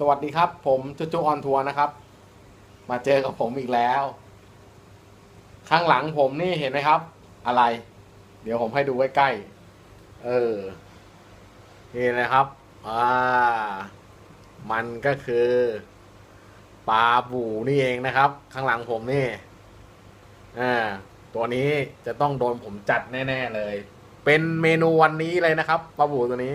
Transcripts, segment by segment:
สวัสดีครับ ผมจุจุออนทัวร์นะครับ มาเจอกับผมอีกแล้ว ข้างหลังผมนี่เห็นไหมครับ อะไร เดี๋ยวผมให้ดูใกล้ๆเออนี่นะครับอ่ามันก็คือปลาบูนี่เองนะครับ ข้างหลังผมนี่อ่าตัวนี้จะต้องโดนผมจัดแน่ ๆ เลย เป็นเมนูวันนี้เลยนะครับปลาบูตัวนี้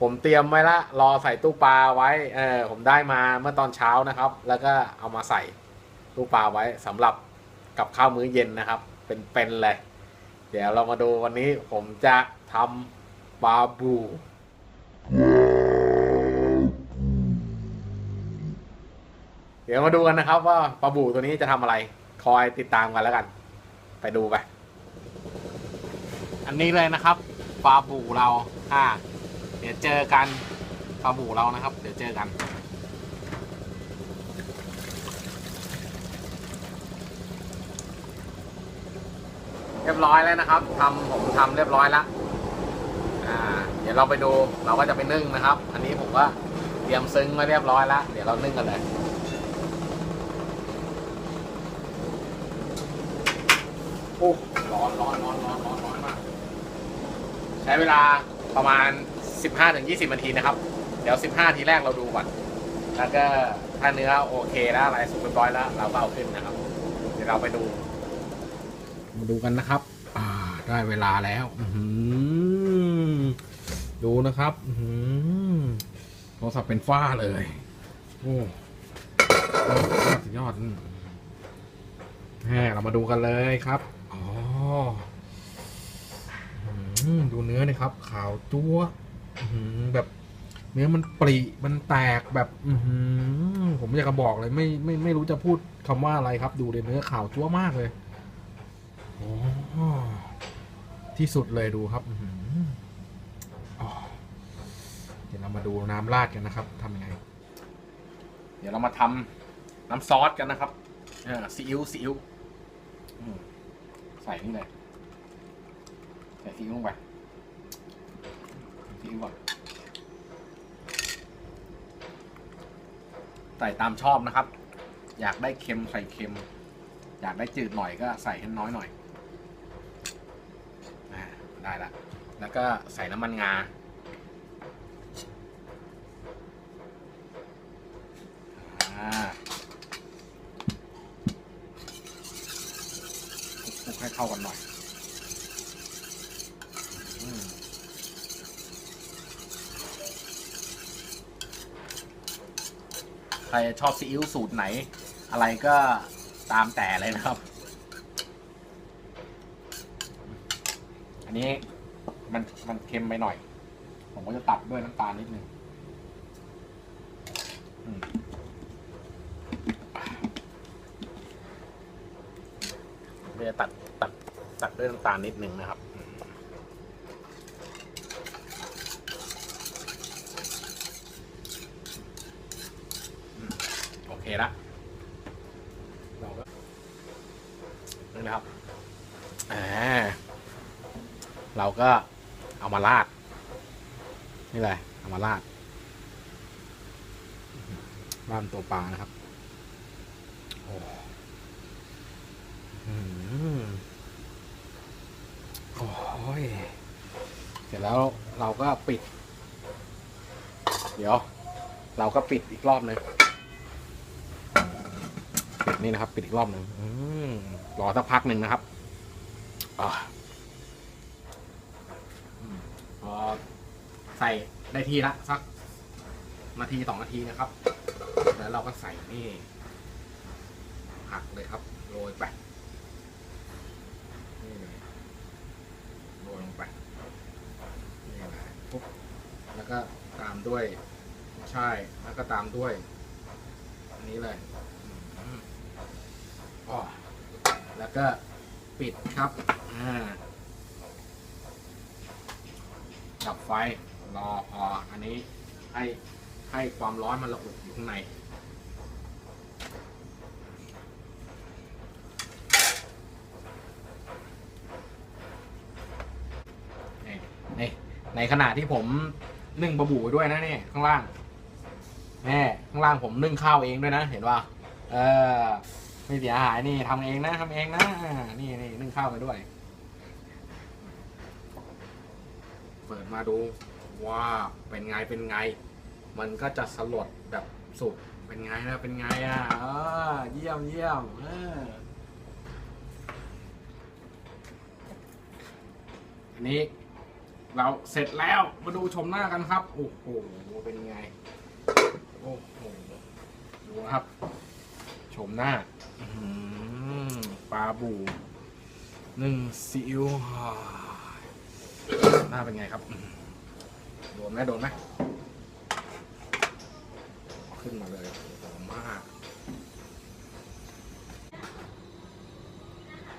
ผมเตรียมไว้ละรอใส่ตู้ปลาไว้เออผมได้มาเมื่อตอนเช้านะครับ แล้วก็เอามาใส่ตู้ปลาไว้สำหรับกับข้าวมื้อเย็นนะครับ เป็นเป็นเลย เดี๋ยวเรามาดูวันนี้ผมจะทำปลาบูเดี๋ยวมาดูกันนะครับ ว่าปลาบูตัวนี้จะทำอะไรคอยติดตามกันแล้วกัน ไปดูไป อันนี้เลยนะครับปลาบูเราอ่า ดี๋ยวเจอกันปลาบูเรานะครับ เดี๋ยวเจอกัน เรียบร้อยแล้วนะครับทำผมทำเรียบร้อยแล้วอ่าเดี๋ยวเราไปดูเราก็จะไปนึ่งนะครับ อันนี้ผมก็เตรียมซึ้งมาเรียบร้อยแล้ว เดี๋ยวเรานึ่งกันเลยโอ้ร้อนร้อนร้อนร้อนร้อนมาก ใช้เวลาประมาณ 15-20นาทีนะครับเดี๋ยว 15 ทีแรกเราดูก่อนแล้วก็ถ้าเนื้อโอเคแล้วอะไรสุกเรียบร้อยแล้ว เราก็เอาขึ้นนะครับ เดี๋ยวเราไปดู มาดูกันนะครับ อ่า ได้เวลาแล้วอืดูนะครับอื้อหือโทรศัพท์เป็นฝ้าเลย โอ้สุดยอดยอดแหมเรามาดูกันเลยครับ อ๋ออืมดูเนื้อนี่ครับ ขาวจั๊ว อื้อหือแบบ เนื้อมันปริมันแตกแบบอือหือผมอยากจะบอกเลยไม่ไม่ไม่รู้จะพูดคำว่าอะไรครับ ดูเลยเนื้อขาวจั๊วมากเลยโอ้ที่สุดเลยดูครับอื้อหืออ๋อเดี๋ยวเรามาดูน้ำราดกันนะครับทำยังไง เดี๋ยวเรามาทำน้ำซอสกันนะครับอ่าซีอิ๊วซีอิ๊วอืมใส่นี่เลย ใส่ซีอิ๊วลงไป ซีอิ๊วก่อนใส่ตามชอบนะครับ อยากได้เค็มใส่เค็ม อยากได้จืดหน่อยก็ใส่ให้น้อยหน่อยอ่ได้ละ แล้วก็ใส่น้ำมันงาอ่าคลุกให้เข้ากันหน่อย อืมใค รชอบซีอิ๊วสูตรไหน อะไรก็ตามแต่เลยนะครับ อันนี้มันมันเค็มไปหน่อย ผมก็จะตัดด้วยน้ำตาลนิดนึงจะตัดตัดตัดด้วยน้ำตาลนิดนึงนะครับ เคละเราก็นี่นะครับอ่าเราก็เอามาราด นี่เลยเอามาราดราดตัวปลานะครับโอ้โอ้ยเสร็จแล้วเราก็ปิด เดี๋ยว เราก็ปิดอีกรอบนึง นี่นะครับปิดอีกรอบหนึ่งรอสักพักหนึ่งนะครับอ่าอืมพอใส่ได้ทีละสักนาทีสองนาทีนะครับ แล้วเราก็ใส่นี่ผักเลยครับโรยไปนี่เลยโรยลงไปนี่เลยปุ๊บแล้วก็ตามด้วยใช่แล้วก็ตามด้วย อันนี้เลย อ๋อแล้วก็ปิดครับอ่าดับไฟรอพออันนี้ให้ให้ความร้อนมันระอุอยู่ข้างในนี่ในในขณะที่ผมนึ่งปลาบูไว้ด้วยนะเนี่ยข้างล่างแม่ข้างล่างผมนึ่งข้าวเองด้วยนะ เห็นป่ะเออ ไม่เสียหายนี่ทำเองนะทำเองนะนี่นี่นึ่งข้าวไปด้วย เปิดมาดูว่าเป็นไงเป็นไง มันก็จะสลดแบบสุกเป็นไงนะเป็นไงอะเยี่ยมเยี่ยมเอออันนี้เราเสร็จแล้วมาดูชมหน้ากันครับ โอ้โหเป็นไง โอ้โหดูครับ ชมหน้า อื้อหือปลาบูหนึ่งซีอิ๊วหน้าเป็นไงครับ โดนไหมโดนไหมขึ้นมาเลยหอมมาก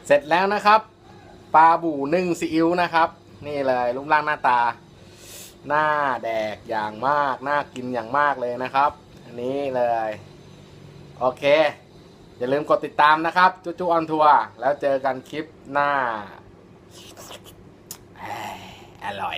เสร็จแล้วนะครับ ปลาบูนึ่งซีอิ๊วนะครับ นี่เลยรูปร่างหน้าตา หน้าแดกอย่างมาก น่ากินอย่างมากเลยนะครับ อันนี้เลย โอเค อย่าลืมกดติดตามนะครับ จุ๊จุออนทัวร์แล้วเจอกันคลิปหน้าอร่อย